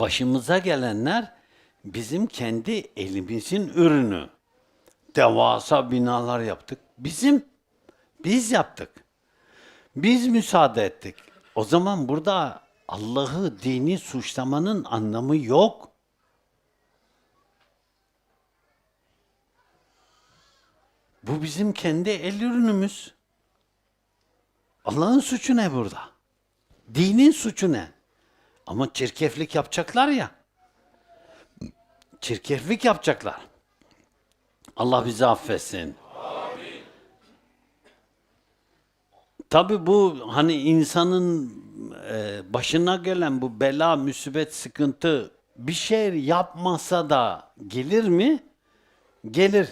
başımıza gelenler bizim kendi elimizin ürünü. Devasa binalar yaptık. Bizim, biz yaptık. Biz müsaade ettik. O zaman burada Allah'ı dini suçlamanın anlamı yok. Bu bizim kendi el ürünümüz. Allah'ın suçu ne burada? Dinin suçu ne? Ama çirkeflik yapacaklar ya. Çirkeflik yapacaklar. Allah bizi affetsin. Tabi bu hani insanın e, başına gelen bu bela, musibet, sıkıntı bir şey yapmasa da gelir mi? Gelir.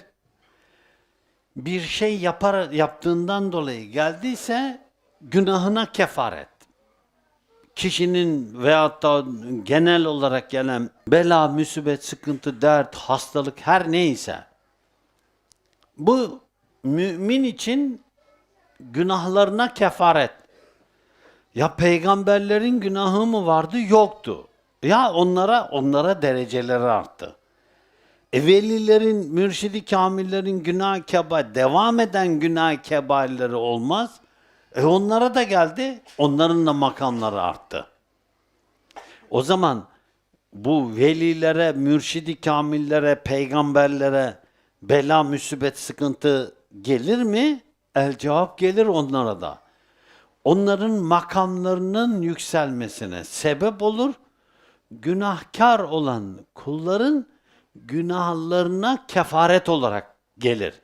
Bir şey yapar yaptığından dolayı geldiyse günahına kefaret. Kişinin veyahut da genel olarak gelen bela, musibet, sıkıntı, dert, hastalık her neyse bu mümin için günahlarına kefaret. Ya peygamberlerin günahı mı vardı? Yoktu. Ya onlara onlara dereceleri arttı. Evvelilerin, mürşidi kamillerin günah keba, devam eden günah kebailleri olmaz. E onlara da geldi, onların da makamları arttı. O zaman bu velilere, mürşidi kamillere, peygamberlere bela, musibet, sıkıntı gelir mi? El cevap gelir onlara da. Onların makamlarının yükselmesine sebep olur. Günahkar olan kulların günahlarına kefaret olarak gelir.